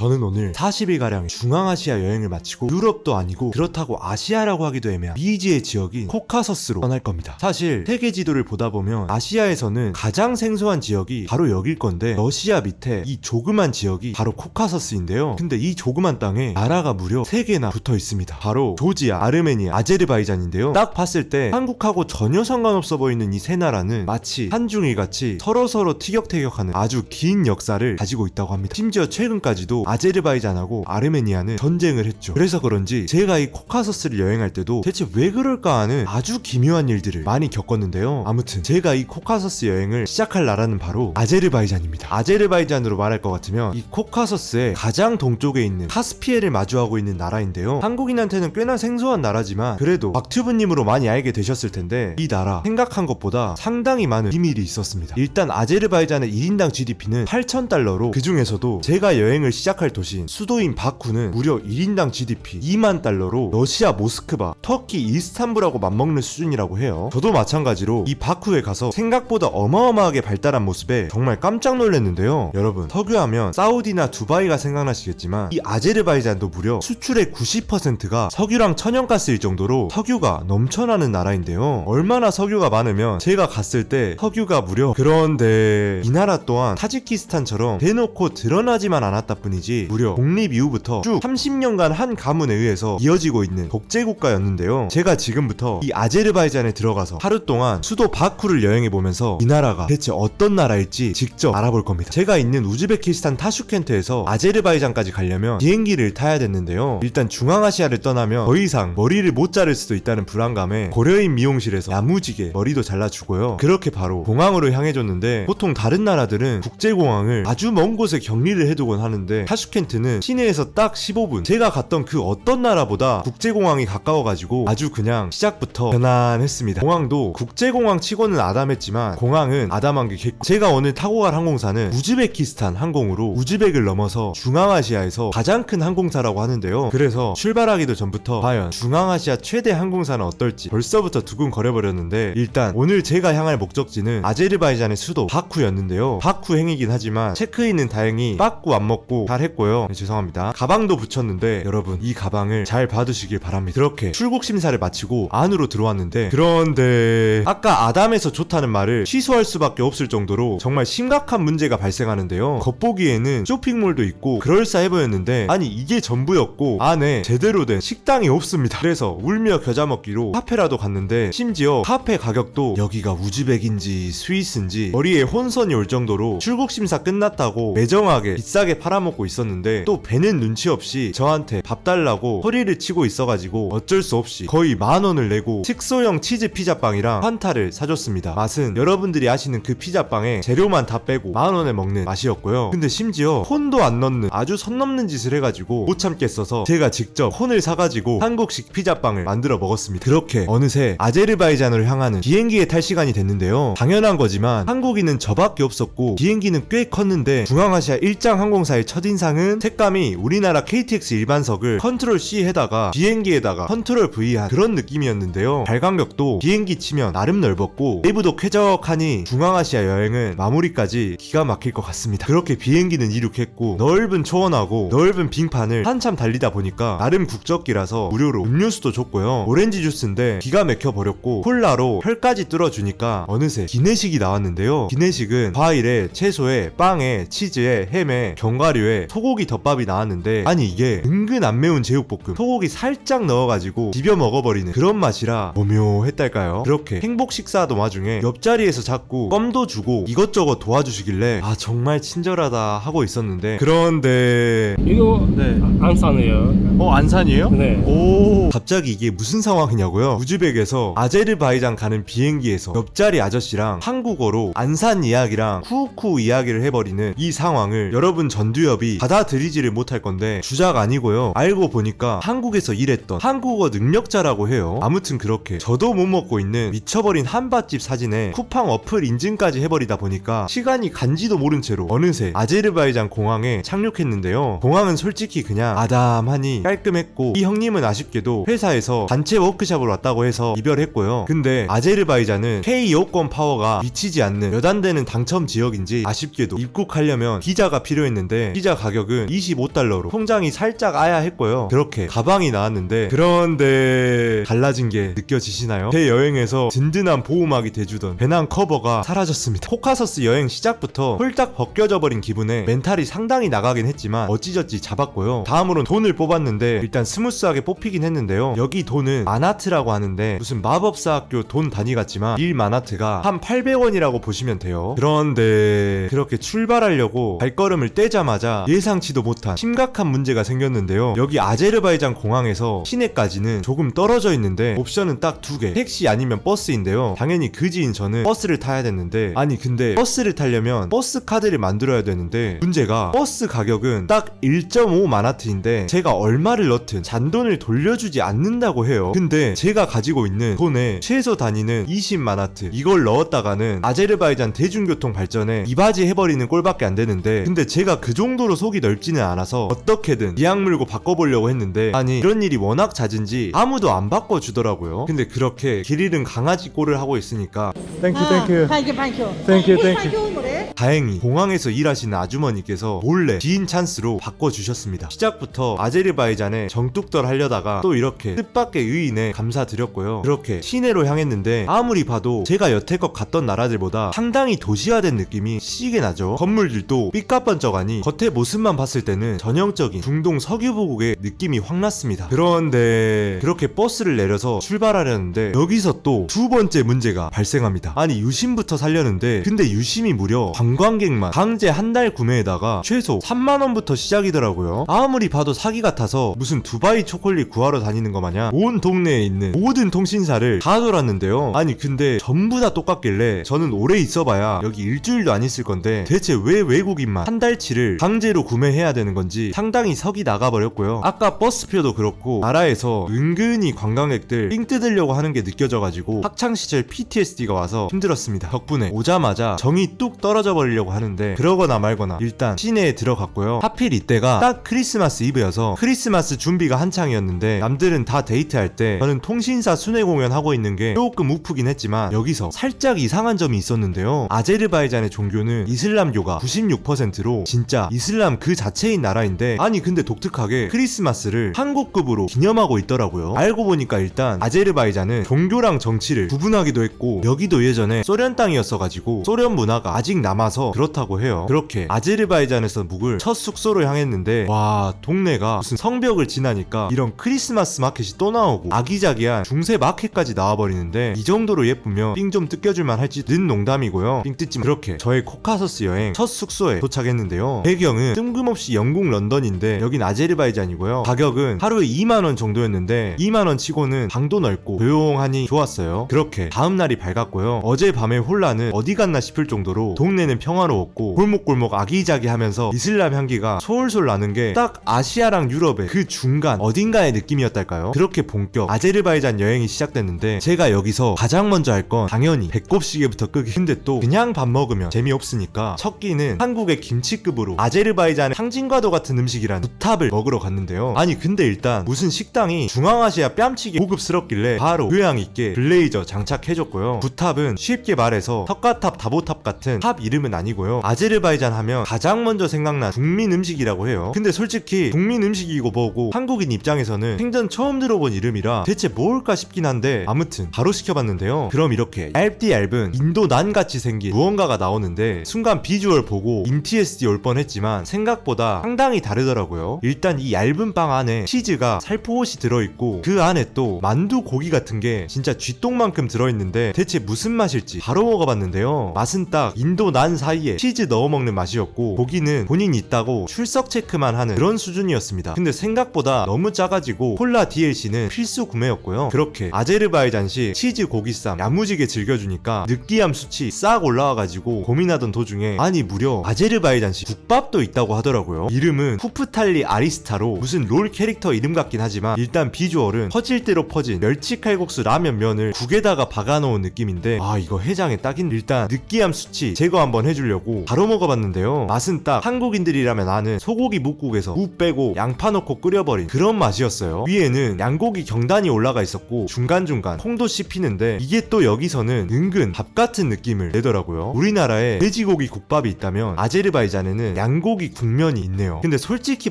저는 오늘 40일가량의 중앙아시아 여행을 마치고 유럽도 아니고 그렇다고 아시아라고 하기도 애매한 미지의 지역인 코카서스로 떠날 겁니다. 사실 세계 지도를 보다 보면 아시아에서는 가장 생소한 지역이 바로 여길 건데 러시아 밑에 이 조그만 지역이 바로 코카서스인데요. 근데 이 조그만 땅에 나라가 무려 3개나 붙어 있습니다. 바로 조지아, 아르메니아, 아제르바이잔인데요. 딱 봤을 때 한국하고 전혀 상관없어 보이는 이 세 나라는 마치 한중일 같이 서로서로 티격태격하는 아주 긴 역사를 가지고 있다고 합니다. 심지어 최근까지도 아제르바이잔하고 아르메니아는 전쟁을 했죠. 그래서 그런지 제가 이 코카서스를 여행할 때도 대체 왜 그럴까 하는 아주 기묘한 일들을 많이 겪었는데요. 아무튼 제가 이 코카서스 여행을 시작할 나라는 바로 아제르바이잔입니다. 아제르바이잔으로 말할 것 같으면 이 코카서스의 가장 동쪽에 있는 카스피해를 마주하고 있는 나라인데요. 한국인한테는 꽤나 생소한 나라지만 그래도 박튜브님으로 많이 알게 되셨을 텐데 이 나라 생각한 것보다 상당히 많은 비밀이 있었습니다. 일단 아제르바이잔의 1인당 GDP는 8,000달러로 그 중에서도 제가 여행을 시작 할 도시인 수도인 바쿠는 무려 1인당 GDP 2만 달러로 러시아 모스크바, 터키 이스탄불하고 맞먹는 수준이라고 해요. 저도 마찬가지로 이 바쿠에 가서 생각보다 어마어마하게 발달한 모습에 정말 깜짝 놀랐는데요. 여러분 석유하면 사우디나 두바이가 생각나시겠지만 이 아제르바이잔도 무려 수출의 90%가 석유랑 천연가스일 정도로 석유가 넘쳐나는 나라인데요. 얼마나 석유가 많으면 제가 갔을 때 석유가 무려 그런데 이 나라 또한 타지키스탄처럼 대놓고 드러나지만 않았다 뿐이지 무려 독립 이후부터 쭉 30년간 한 가문에 의해서 이어지고 있는 독재국가였는데요. 제가 지금부터 이 아제르바이잔에 들어가서 하루 동안 수도 바쿠를 여행해 보면서 이 나라가 대체 어떤 나라일지 직접 알아볼 겁니다. 제가 있는 우즈베키스탄 타슈켄트에서 아제르바이잔까지 가려면 비행기를 타야 됐는데요. 일단 중앙아시아를 떠나면 더 이상 머리를 못 자를 수도 있다는 불안감에 고려인 미용실에서 야무지게 머리도 잘라주고요. 그렇게 바로 공항으로 향해줬는데 보통 다른 나라들은 국제공항을 아주 먼 곳에 격리를 해두곤 하는데 타슈켄트는 시내에서 딱 15분 제가 갔던 그 어떤 나라보다 국제공항이 가까워가지고 아주 그냥 시작부터 편안했습니다. 공항도 국제공항 치고는 아담했지만 공항은 아담한 게 겠고 제가 오늘 타고 갈 항공사는 우즈베키스탄 항공으로 우즈벡을 넘어서 중앙아시아에서 가장 큰 항공사라고 하는데요. 그래서 출발하기도 전부터 과연 중앙아시아 최대 항공사는 어떨지 벌써부터 두근거려버렸는데 일단 오늘 제가 향할 목적지는 아제르바이잔의 수도 바쿠였는데요. 바쿠 행이긴 하지만 체크인은 다행히 빠꾸 안 먹고 잘 했고요. 네, 죄송합니다. 가방도 붙였는데 여러분 이 가방을 잘 봐두시길 바랍니다. 그렇게 출국 심사를 마치고 안으로 들어왔는데 그런데 아까 아담에서 좋다는 말을 취소할 수밖에 없을 정도로 정말 심각한 문제가 발생하는데요. 겉보기에는 쇼핑몰도 있고 그럴싸해 보였는데 아니 이게 전부였고 안에 제대로 된 식당이 없습니다. 그래서 울며 겨자 먹기로 카페라도 갔는데 심지어 카페 가격도 여기가 우즈벡인지 스위스인지 머리에 혼선이 올 정도로 출국 심사 끝났다고 매정하게 비싸게 팔아먹고 있었는데 또 배는 눈치 없이 저한테 밥 달라고 허리를 치고 있어가지고 어쩔 수 없이 거의 만 원을 내고 식소형 치즈 피자빵이랑 판타를 사줬습니다. 맛은 여러분들이 아시는 그 피자빵에 재료만 다 빼고 만 원에 먹는 맛이었고요. 근데 심지어 콘도 안 넣는 아주 선 넘는 짓을 해가지고 못 참겠어서 제가 직접 콘을 사가지고 한국식 피자빵을 만들어 먹었습니다. 그렇게 어느새 아제르바이잔으로 향하는 비행기에 탈 시간이 됐는데요. 당연한 거지만 한국인은 저밖에 없었고 비행기는 꽤 컸는데 중앙아시아 일장 항공사의 첫인 상은 색감이 우리나라 KTX 일반석을 컨트롤 C 해다가 비행기에다가 컨트롤 V 한 그런 느낌이었는데요. 발간격도 비행기 치면 나름 넓었고 내부도 쾌적하니 중앙아시아 여행은 마무리까지 기가 막힐 것 같습니다. 그렇게 비행기는 이륙했고 넓은 초원하고 넓은 빙판을 한참 달리다 보니까 나름 국적기라서 무료로 음료수도 줬고요. 오렌지 주스인데 기가 막혀 버렸고 콜라로 혈까지 뚫어주니까 어느새 기내식이 나왔는데요. 기내식은 과일에 채소에 빵에 치즈에 햄에 견과류에 소고기 덮밥이 나왔는데 아니 이게 은근 안 매운 제육볶음 소고기 살짝 넣어가지고 비벼 먹어버리는 그런 맛이라 오묘했달까요? 그렇게 행복 식사하던 와중에 옆자리에서 자꾸 껌도 주고 이것저것 도와주시길래 아 정말 친절하다 하고 있었는데 그런데 이거 네. 안산이에요. 어 안산이에요? 네. 오 갑자기 이게 무슨 상황이냐고요? 우즈벡에서 아제르바이잔 가는 비행기에서 옆자리 아저씨랑 한국어로 안산 이야기랑 쿠우쿠 이야기를 해버리는 이 상황을 여러분 전두엽이 받아들이지를 못할 건데 주작 아니고요 알고 보니까 한국에서 일했던 한국어 능력자라고 해요. 아무튼 그렇게 저도 못 먹고 있는 미쳐버린 한밭집 사진에 쿠팡 어플 인증까지 해버리다 보니까 시간이 간지도 모른 채로 어느새 아제르바이잔 공항에 착륙했는데요. 공항은 솔직히 그냥 아담하니 깔끔했고 이 형님은 아쉽게도 회사에서 단체 워크샵을 왔다고 해서 이별했고요. 근데 아제르바이잔은 K 여권 파워가 미치지 않는 몇 안 되는 당첨 지역인지 아쉽게도 입국하려면 비자가 필요했는데 비자 가격은 25달러로 통장이 살짝 아야 했고요. 그렇게 가방이 나왔는데 그런데 달라진 게 느껴지시나요? 제 여행에서 든든한 보호막이 돼주던 배낭 커버가 사라졌습니다. 코카서스 여행 시작부터 홀딱 벗겨져 버린 기분에 멘탈이 상당히 나가긴 했지만 어찌저찌 잡았고요. 다음으론 돈을 뽑았는데 일단 스무스하게 뽑히긴 했는데요. 여기 돈은 마나트라고 하는데 무슨 마법사 학교 돈 단위 같지만 일 마나트가 한 800원이라고 보시면 돼요. 그런데 그렇게 출발하려고 발걸음을 떼자마자 예상치도 못한 심각한 문제가 생겼는데요. 여기 아제르바이잔 공항에서 시내까지는 조금 떨어져 있는데 옵션은 딱 두 개. 택시 아니면 버스인데요. 당연히 그지인 저는 버스를 타야 됐는데 아니 근데 버스를 타려면 버스 카드를 만들어야 되는데 문제가 버스 가격은 딱 1.5 마나트인데 제가 얼마를 넣든 잔돈을 돌려주지 않는다고 해요. 근데 제가 가지고 있는 돈의 최소 단위는 20 마나트. 이걸 넣었다가는 아제르바이잔 대중교통 발전에 이바지 해버리는 꼴밖에 안 되는데 근데 제가 그 정도로 속이 넓지는 않아서 어떻게든 이악 물고 바꿔보려고 했는데 아니 이런 일이 워낙 잦은지 아무도 안 바꿔주더라고요. 근데 그렇게 길 잃은 강아지 꼴을 하고 있으니까 땡큐 아, 땡큐 땡큐 땡큐 땡큐. 다행히 공항에서 일하시는 아주머니께서 몰래 지인 찬스로 바꿔주셨습니다. 시작부터 아제르바이잔에 정뚝떨 하려다가 또 이렇게 뜻밖의 의인에 감사드렸고요. 그렇게 시내로 향했는데 아무리 봐도 제가 여태껏 갔던 나라들보다 상당히 도시화된 느낌이 시게 나죠. 건물들도 삐까번쩍하니 겉에 모습만 봤을 때는 전형적인 중동 석유보국의 느낌이 확 났습니다. 그런데 그렇게 버스를 내려서 출발하려는데 여기서 또 두 번째 문제가 발생합니다. 아니 유심부터 살려는데 근데 유심이 무려 관광객만 강제 한 달 구매에다가 최소 3만 원부터 시작이더라고요. 아무리 봐도 사기 같아서 무슨 두바이 초콜릿 구하러 다니는 거 마냥 온 동네에 있는 모든 통신사를 다 돌았는데요. 아니 근데 전부 다 똑같길래 저는 오래 있어봐야 여기 일주일도 안 있을 건데 대체 왜 외국인만 한 달치를 강제로 구매해야 되는 건지 상당히 석이 나가버렸고요. 아까 버스표도 그렇고 나라에서 은근히 관광객들 삥 뜯으려고 하는 게 느껴져가지고 학창시절 PTSD가 와서 힘들었습니다. 덕분에 오자마자 정이 뚝 떨어져 버리려고 하는데 그러거나 말거나 일단 시내에 들어갔고요. 하필 이때가 딱 크리스마스 이브여서 크리스마스 준비가 한창이었는데 남들은 다 데이트할 때 저는 통신사 순회 공연 하고 있는 게 조금 우프긴 했지만 여기서 살짝 이상한 점이 있었는데요. 아제르바이잔의 종교는 이슬람교가 96%로 진짜 이슬람 그 자체인 나라인데 아니 근데 독특하게 크리스마스를 한국급으로 기념하고 있더라고요. 알고 보니까 일단 아제르바이잔은 종교랑 정치를 구분하기도 했고 여기도 예전에 소련 땅이었어가지고 소련 문화가 아직 남아 서 그렇다고 해요. 그렇게 아제르바이잔에서 묵을 첫 숙소로 향했는데 와 동네가 무슨 성벽을 지나니까 이런 크리스마스 마켓이 또 나오고 아기자기한 중세 마켓까지 나와버리는데 이 정도로 예쁘면 삥 좀 뜯겨줄만 할지 는 농담이고요. 삥 뜯지 마. 그렇게 저의 코카서스 여행 첫 숙소에 도착했는데요. 배경은 뜬금없이 영국 런던인데 여긴 아제르바이잔이고요. 가격은 하루에 2만원 정도였는데 2만원 치고는 방도 넓고 조용하니 좋았어요. 그렇게 다음날이 밝았고요. 어제 밤의 혼란은 어디 갔나 싶을 정도로 동네는 평화로웠고 골목골목 아기자기하면서 이슬람 향기가 솔솔 나는 게 딱 아시아랑 유럽의 그 중간 어딘가의 느낌이었달까요? 그렇게 본격 아제르바이잔 여행이 시작됐는데 제가 여기서 가장 먼저 할 건 당연히 배꼽 시계부터 끄기 근데 또 그냥 밥 먹으면 재미없으니까 첫 끼는 한국의 김치급으로 아제르바이잔의 상징과도 같은 음식이란 부탑을 먹으러 갔는데요 아니 근데 일단 무슨 식당이 중앙아시아 뺨치기 고급스럽길래 바로 교양 있게 블레이저 장착해줬고요 부탑은 쉽게 말해서 석가탑 다보탑 같은 탑 이름 은 아니고요. 아제르바이잔 하면 가장 먼저 생각난 국민 음식이라고 해요. 근데 솔직히 국민 음식이고 뭐고 한국인 입장에서는 생전 처음 들어본 이름이라 대체 뭘까 싶긴 한데 아무튼 바로 시켜봤는데요. 그럼 이렇게 얇디 얇은 인도 난 같이 생긴 무언가가 나오는데 순간 비주얼 보고 인TSD 올 뻔했지만 생각보다 상당히 다르더라고요. 일단 이 얇은 빵 안에 치즈가 살포시 들어있고 그 안에 또 만두 고기 같은 게 진짜 쥐똥만큼 들어있는데 대체 무슨 맛일지 바로 먹어봤는데요. 맛은 딱 인도 난반 사이에 치즈 넣어 먹는 맛이었고 고기는 본인이 있다고 출석 체크만 하는 그런 수준이었습니다. 근데 생각보다 너무 작아지고 콜라 DLC는 필수 구매였고요. 그렇게 아제르바이잔식 치즈 고기쌈 야무지게 즐겨주니까 느끼함 수치 싹 올라와가지고 고민하던 도중에 아니 무려 아제르바이잔식 국밥도 있다고 하더라고요. 이름은 후프탈리 아리스타로 무슨 롤 캐릭터 이름 같긴 하지만 일단 비주얼은 퍼질 대로 퍼진 멸치 칼국수 라면 면을 국에다가 박아놓은 느낌인데 아 이거 해장에 딱인 일단 느끼함 수치 제거 한번 해주려고 바로 먹어봤는데요. 맛은 딱 한국인들이라면 아는 소고기 묵국에서 무 빼고 양파 넣고 끓여버린 그런 맛이었어요. 위에는 양고기 경단이 올라가 있었고 중간중간 콩도 씹히는데 이게 또 여기서는 은근 밥 같은 느낌을 내더라고요. 우리나라에 돼지고기 국밥이 있다면 아제르바이잔에는 양고기 국면이 있네요. 근데 솔직히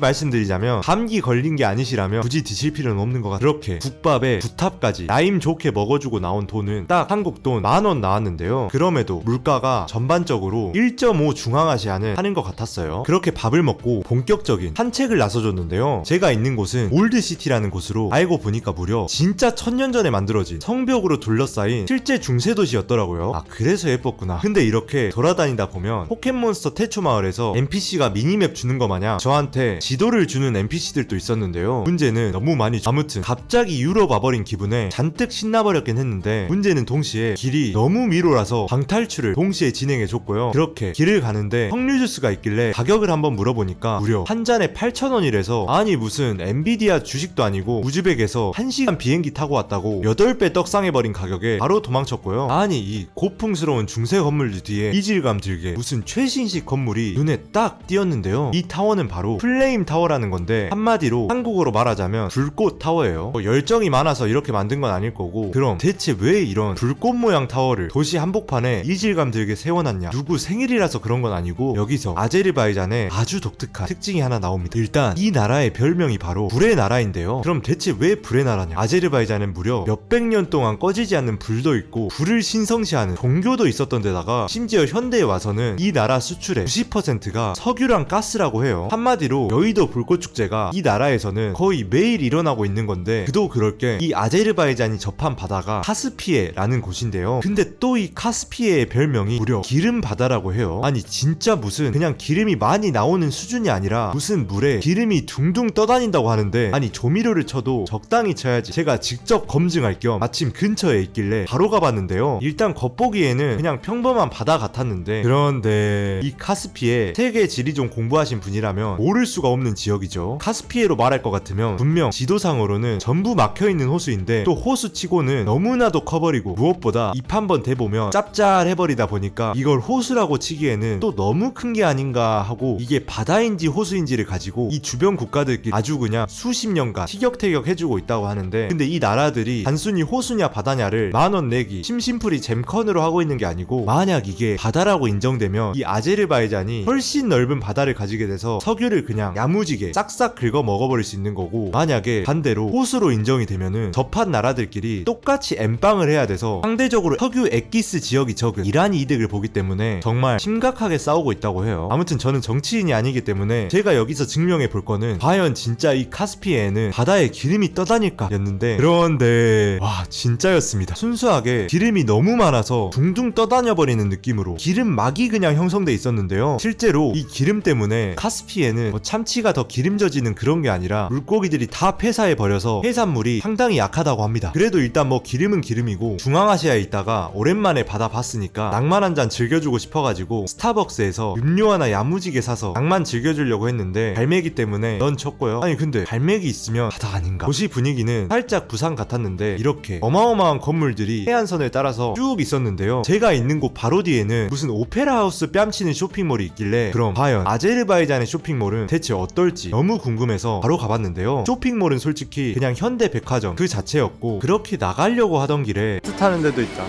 말씀드리자면 감기 걸린 게 아니시라면 굳이 드실 필요는 없는 것 같아요. 그렇게 국밥에 두탑까지 나임 좋게 먹어주고 나온 돈은 딱 한국 돈 만 원 나왔는데요. 그럼에도 물가가 전반적으로 1.5 중앙아시아는 하는 것 같았어요. 그렇게 밥을 먹고 본격적인 산책을 나서줬는데요. 제가 있는 곳은 올드시티라는 곳으로 알고 보니까 무려 진짜 천년 전에 만들어진 성벽으로 둘러싸인 실제 중세 도시였더라고요. 아 그래서 예뻤구나. 근데 이렇게 돌아다니다 보면 포켓몬스터 태초 마을에서 NPC가 미니맵 주는 거 마냥 저한테 지도를 주는 NPC들도 있었는데요. 문제는 너무 많이 주- 아무튼 갑자기 유럽 와버린 기분에 잔뜩 신나버렸긴 했는데 문제는 동시에 길이 너무 미로라서 방탈출을 동시에 진행해줬고요. 그렇게 길을 가는데 석류 주스가 있길래 가격을 한번 물어보니까 무려 한 잔에 8,000원이래서 아니 무슨 엔비디아 주식도 아니고 우즈벡에서 1시간 비행기 타고 왔다고 8배 떡상해버린 가격에 바로 도망쳤고요. 아니 이 고풍스러운 중세 건물들 뒤에 이질감 들게 무슨 최신식 건물이 눈에 딱 띄었는데요. 이 타워는 바로 플레임 타워라는 건데 한마디로 한국어로 말하자면 불꽃 타워예요. 뭐 열정이 많아서 이렇게 만든 건 아닐 거고 그럼 대체 왜 이런 불꽃 모양 타워를 도시 한복판에 이질감 들게 세워놨냐? 누구 생일이라서 그런 건 아니고 여기서 아제르바이잔의 아주 독특한 특징이 하나 나옵니다. 일단 이 나라의 별명이 바로 불의 나라인데요. 그럼 대체 왜 불의 나라냐? 아제르바이잔은 무려 몇백 년 동안 꺼지지 않는 불도 있고 불을 신성시하는 종교도 있었던 데다가 심지어 현대에 와서는 이 나라 수출의 90%가 석유랑 가스라고 해요. 한마디로 여의도 불꽃 축제가 이 나라에서는 거의 매일 일어나고 있는 건데 그도 그럴 게 이 아제르바이잔이 접한 바다가 카스피에라는 곳인데요. 근데 또 이 카스피에의 별명이 무려 기름 바다 라고 해요. 아니 진짜 무슨 그냥 기름이 많이 나오는 수준이 아니라 무슨 물에 기름이 둥둥 떠다닌다고 하는데 아니 조미료를 쳐도 적당히 쳐야지. 제가 직접 검증할 겸 마침 근처에 있길래 바로 가봤는데요. 일단 겉보기에는 그냥 평범한 바다 같았는데 그런데 이 카스피에 세계 지리 좀 공부하신 분이라면 모를 수가 없는 지역이죠. 카스피에로 말할 것 같으면 분명 지도상으로는 전부 막혀 있는 호수인데 또 호수치고는 너무나도 커버리고 무엇보다 입 한 번 대보면 짭짤해버리다 보니까 이걸 호수라 고 치기에는 또 너무 큰 게 아닌가 하고 이게 바다인지 호수인지를 가지고 이 주변 국가들끼리 아주 그냥 수십 년간 티격태격 해주고 있다고 하는데 근데 이 나라들이 단순히 호수냐 바다냐를 만원 내기 심심풀이 잼컨으로 하고 있는 게 아니고 만약 이게 바다라고 인정되면 이 아제르바이잔이 훨씬 넓은 바다를 가지게 돼서 석유를 그냥 야무지게 싹싹 긁어 먹어버릴 수 있는 거고 만약에 반대로 호수로 인정이 되면은 접한 나라들끼리 똑같이 엠빵을 해야 돼서 상대적으로 석유 엑기스 지역이 적은 이란이 이득을 보기 때문에 정말 심각하게 싸우고 있다고 해요. 아무튼 저는 정치인이 아니기 때문에 제가 여기서 증명해 볼 거는 과연 진짜 이 카스피에는 바다에 기름이 떠다닐까 였는데 그런데 와 진짜였습니다. 순수하게 기름이 너무 많아서 둥둥 떠다녀 버리는 느낌으로 기름 막이 그냥 형성돼 있었는데요. 실제로 이 기름 때문에 카스피에는 뭐 참치가 더 기름져지는 그런 게 아니라 물고기들이 다 폐사해 버려서 해산물이 상당히 약하다고 합니다. 그래도 일단 뭐 기름은 기름이고 중앙아시아에 있다가 오랜만에 바다 봤으니까 낭만 한 잔 즐겨주고 싶 어가지고 스타벅스에서 음료 하나 야무지게 사서 낭만 즐겨주려고 했는데 갈매기 때문에 넌 쳤고요. 아니 근데 갈매기 있으면 바다 아닌가? 도시 분위기는 살짝 부산 같았는데 이렇게 어마어마한 건물들이 해안선을 따라서 쭉 있었는데요. 제가 있는 곳 바로 뒤에는 무슨 오페라 하우스 뺨치는 쇼핑몰이 있길래 그럼 과연 아제르바이잔의 쇼핑몰은 대체 어떨지 너무 궁금해서 바로 가봤는데요. 쇼핑몰은 솔직히 그냥 현대 백화점 그 자체였고 그렇게 나가려고 하던 길에 타는 데도 있다.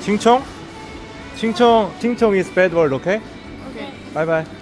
칭총? 칭총, 칭총 is bad word, okay? Okay. Bye bye.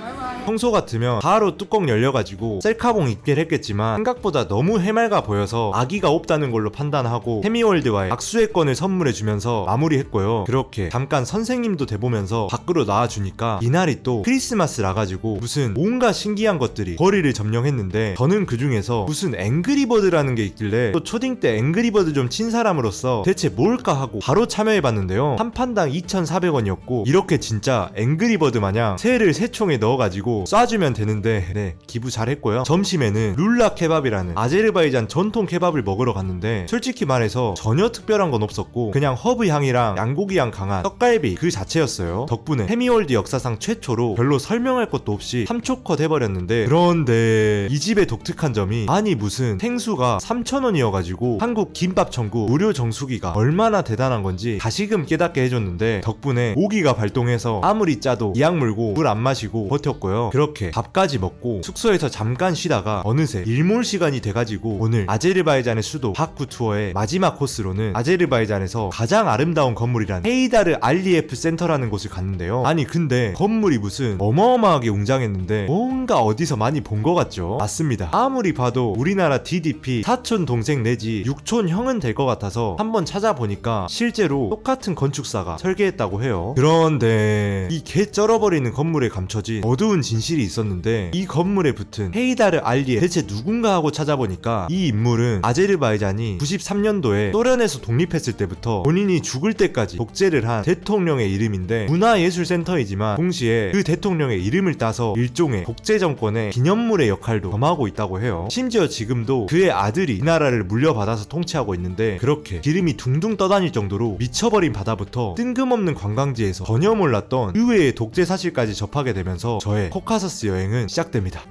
평소 같으면 바로 뚜껑 열려가지고 셀카봉 입긴 했겠지만 생각보다 너무 해맑아 보여서 아기가 없다는 걸로 판단하고 해미월드와의 악수회권을 선물해주면서 마무리했고요. 그렇게 잠깐 선생님도 돼보면서 밖으로 나와주니까 이날이 또 크리스마스 라 가지고 무슨 온갖 신기한 것들이 거리를 점령했는데 저는 그 중에서 무슨 앵그리버드라는 게 있길래 또 초딩 때 앵그리버드 좀 친 사람으로서 대체 뭘까 하고 바로 참여해봤는데요. 한 판당 2,400원이었고 이렇게 진짜 앵그리버드 마냥 새를 세 총에 넣어가지고 쏴주면 되는데 네 기부 잘했고요. 점심에는 룰라 케밥이라는 아제르바이잔 전통 케밥을 먹으러 갔는데 솔직히 말해서 전혀 특별한 건 없었고 그냥 허브 향이랑 양고기 향 강한 떡갈비 그 자체였어요. 덕분에 해미월드 역사상 최초로 별로 설명할 것도 없이 3초 컷 해버렸는데 그런데 이 집의 독특한 점이 아니 무슨 생수가 3,000원이어가지고 한국 김밥 천국 무료 정수기가 얼마나 대단한 건지 다시금 깨닫게 해줬는데 덕분에 오기가 발동해서 아무리 짜도 이악 물고 물 안 마시고 버텼고 요. 그렇게 밥까지 먹고 숙소에서 잠깐 쉬다가 어느새 일몰 시간이 돼가지고 오늘 아제르바이잔의 수도 바쿠 투어의 마지막 코스로는 아제르바이잔에서 가장 아름다운 건물이란 헤이다르 알리에프 센터라는 곳을 갔는데요. 아니 근데 건물이 무슨 어마어마하게 웅장했는데 뭔가 어디서 많이 본 것 같죠? 맞습니다. 아무리 봐도 우리나라 DDP 사촌 동생 내지 육촌 형은 될 것 같아서 한번 찾아보니까 실제로 똑같은 건축사가 설계했다고 해요. 그런데 이 개 쩔어버리는 건물에 감춰진 어두운 진실이 있었는데 이 건물에 붙은 헤이다르 알리에 대체 누군가 하고 찾아보니까 이 인물은 아제르바이잔이 93년도에 소련에서 독립했을 때부터 본인이 죽을 때까지 독재를 한 대통령의 이름인데 문화예술센터이지만 동시에 그 대통령의 이름을 따서 일종의 독재 정권의 기념물의 역할도 겸하고 있다고 해요. 심지어 지금도 그의 아들이 이 나라를 물려받아서 통치하고 있는데 그렇게 기름이 둥둥 떠다닐 정도로 미쳐버린 바다부터 뜬금없는 관광지에서 전혀 몰랐던 의외의 독재 사실까지 접하게 되면서 저의 코카서스 여행은 시작됩니다.